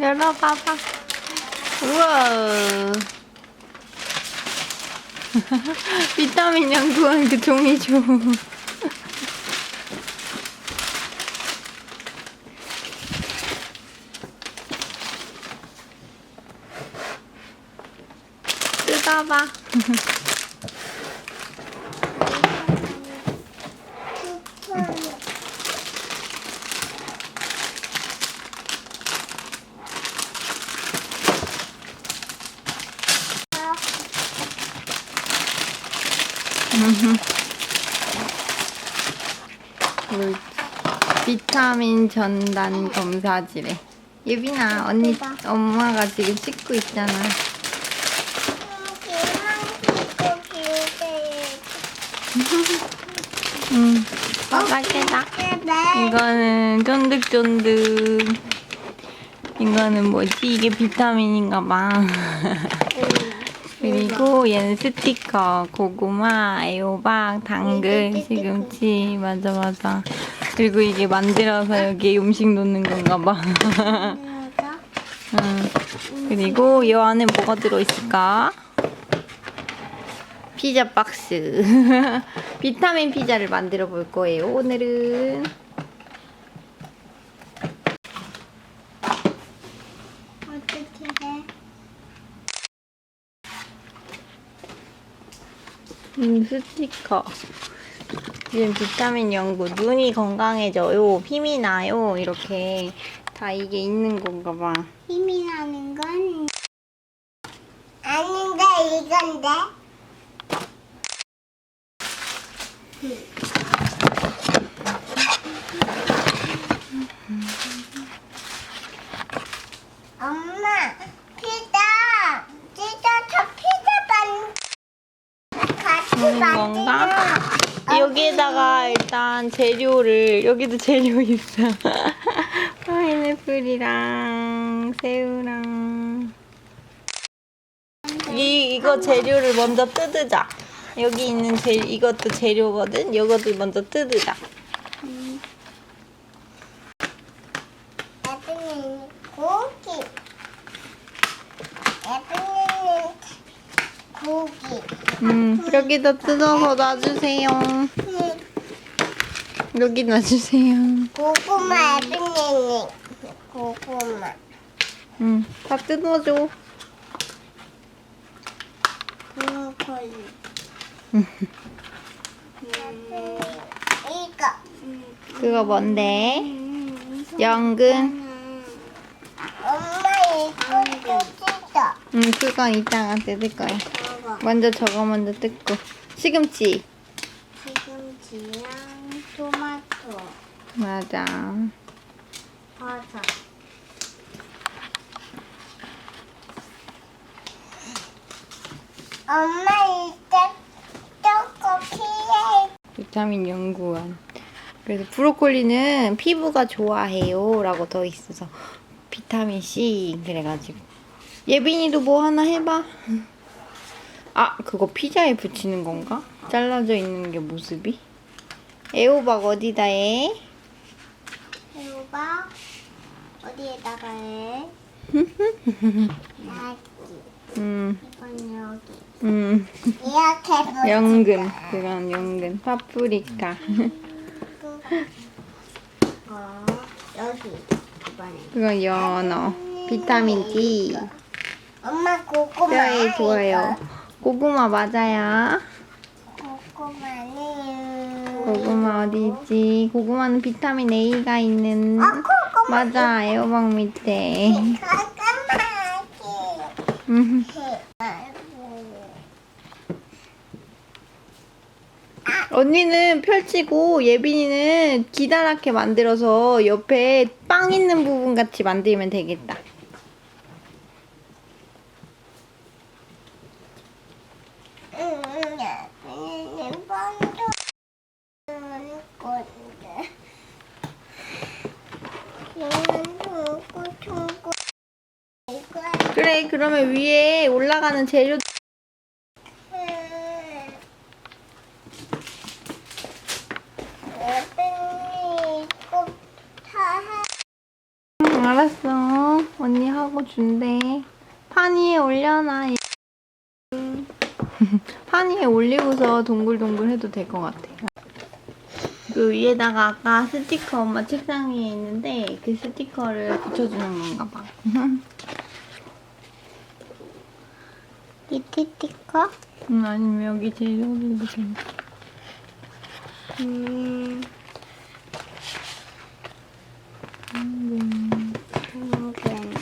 열어봐봐. 우와. 비타민 연구원 그 종이 줘. 뜯어봐. 물 비타민 전단 검사지래. 예빈아, 언니, 엄마가 지금 씻고 있잖아. 응. 빠삭해다. 이거는 쫀득쫀득. 이거는 뭐지? 이게 비타민인가 봐. 그리고 얘는 스티커, 고구마, 애호박, 당근, 시금치, 맞아 맞아. 그리고 이게 만들어서 여기에 음식 놓는 건가 봐. 응. 그리고 이 안에 뭐가 들어있을까? 피자 박스. 비타민 피자를 만들어 볼 거예요, 오늘은. 어떻게 해? 음, 스티커. 지금 비타민 연구, 눈이 건강해져요, 힘이 나요, 이렇게. 다 이게 있는 건가 봐. 힘이 나는 건 아닌데 이건데. 엄마, 피자, 피자, 저 피자반 같이 하는 건가? 만들어. 여기에다가 일단 재료를, 여기도 재료 있어. 파인애플이랑 새우랑. 이, 이거 재료를 먼저 뜯으자. 여기 있는 재 이것도 재료거든? 이것도 먼저 뜯으자. 애플은 고기. 애플은 고기. 음, 여기다 뜯어서 놔주세요. 음, 여기 놔주세요. 고구마 애플은 고구마. 음, 다 뜯어줘. 브로콜리. 음. 음, 이거. 그거 뭔데? 연근. 엄마 이거 뜯어. 음, 그건 이따가 뜯을 거야. 먹어. 먼저 저거 먼저 뜯고. 시금치. 시금치랑 토마토, 맞아. 버섯. 엄마 이제 조금 필요해. 비타민 연구원. 그래서 브로콜리는 피부가 좋아해요. 라고 더 있어서. 비타민 C. 그래가지고. 예빈이도 뭐 하나 해봐. 아, 그거 피자에 붙이는 건가? 잘라져 있는 게 모습이? 애호박 어디다 해? 해봐. 어디에다가 해? 여기. 음, 이건 여기. 음. 이렇게. 연근. 그건 연근. 파프리카. 어, 여기. 이번에. 그건 연어. 비타민 D. 엄마 고구마. 뼈에 좋아요. 고구마 맞아요. 고구마 어디 있지? 고구마는 비타민 A가 있는. 아, 고구마. 맞아, 애호박 밑에. 음. 언니는 펼치고 예빈이는 기다랗게 만들어서 옆에 빵 있는 부분 같이 만들면 되겠다. 응, 응, 번도 건데. 이건 보고 총고 이거 그러면 위에 올라가는 재료. 응, 알았어. 언니 하고 준대. 판 위에 올려놔. 판 위에 올리고서 동글동글 해도 될 것 같아. 그 위에다가 아까 스티커 엄마 책상 위에 있는데 그 스티커를 붙여주는 건가 봐. 이 티티커? 음, 아니면 여기 제일 여기 붙여놓자. 음, 음, 당근.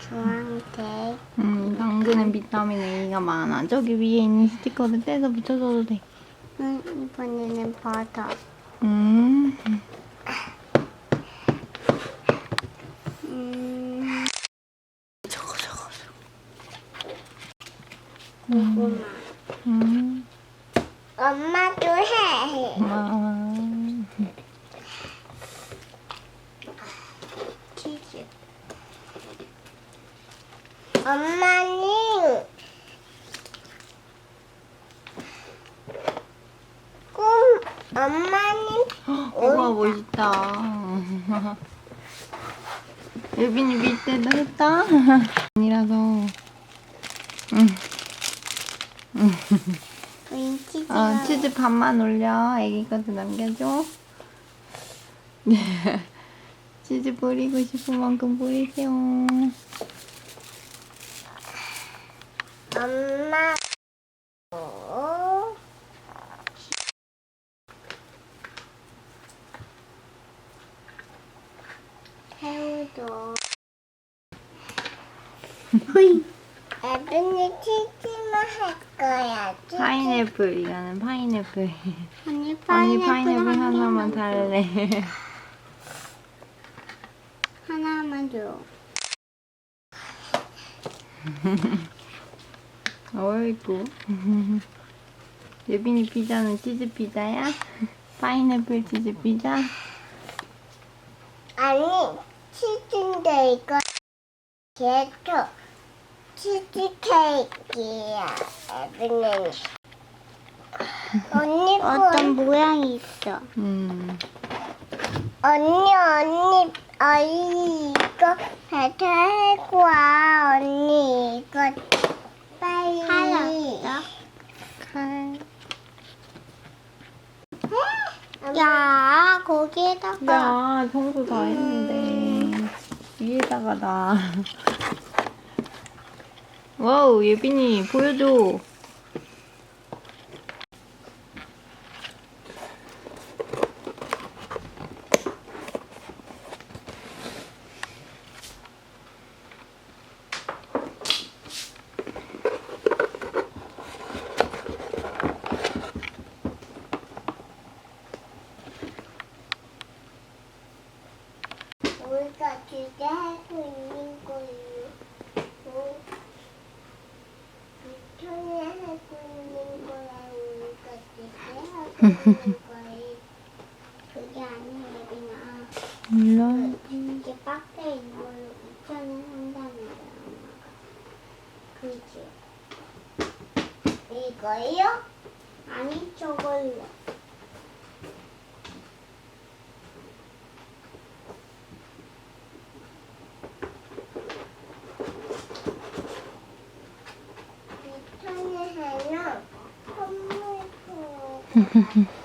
주황색. 음, 당근은 비타민 A가 많아. 저기 위에 있는 스티커를 떼서 붙여줘도 돼. 음, 이번에는 버섯. 음. 음, 저거 저거. 고구마. 음. 엄마도 해. 아. 치즈. 엄마는 꿈. 엄마는 우와 멋있다. 예빈이 밑에도 했다. 아니라서. 응. 그 치즈. 어, 치즈 반만 올려. 애기 것도 남겨줘. 치즈 뿌리고 싶은 만큼 뿌리세요. 엄마. 오. 새우도. 애분이 치즈만 할 거야. 치즈. 파인애플 이거는 파인애플. 언니 언니 파인애플, 하나만 달래. 하나만 줘. 어이구. 예빈이 피자는 치즈 피자야? 파인애플 치즈 피자? 아니 치즈인데 이거 계속 치즈 케이크야. 애분은. 언니 어떤 모양이 있어? 음. 언니 언니 언니 이거 배터 해고 와 언니 이거 빨리 칼 칼. 야 거기에다가 야, 청소 다 했는데. 위에다가 나. 와우, 예빈이 보여줘. 주제 하고 있는 거예요. 어? 유턴을 하고 있는. 우리가 주제 하고 있는 거예요. 그게 아니야, 예빈아. 몰라. 이게 박스에 있는 걸로 유턴을 한다는 거야, 엄마가. 그지? 이거요? 아니, 저걸로. 유턴을 하면 선물 줘. 선물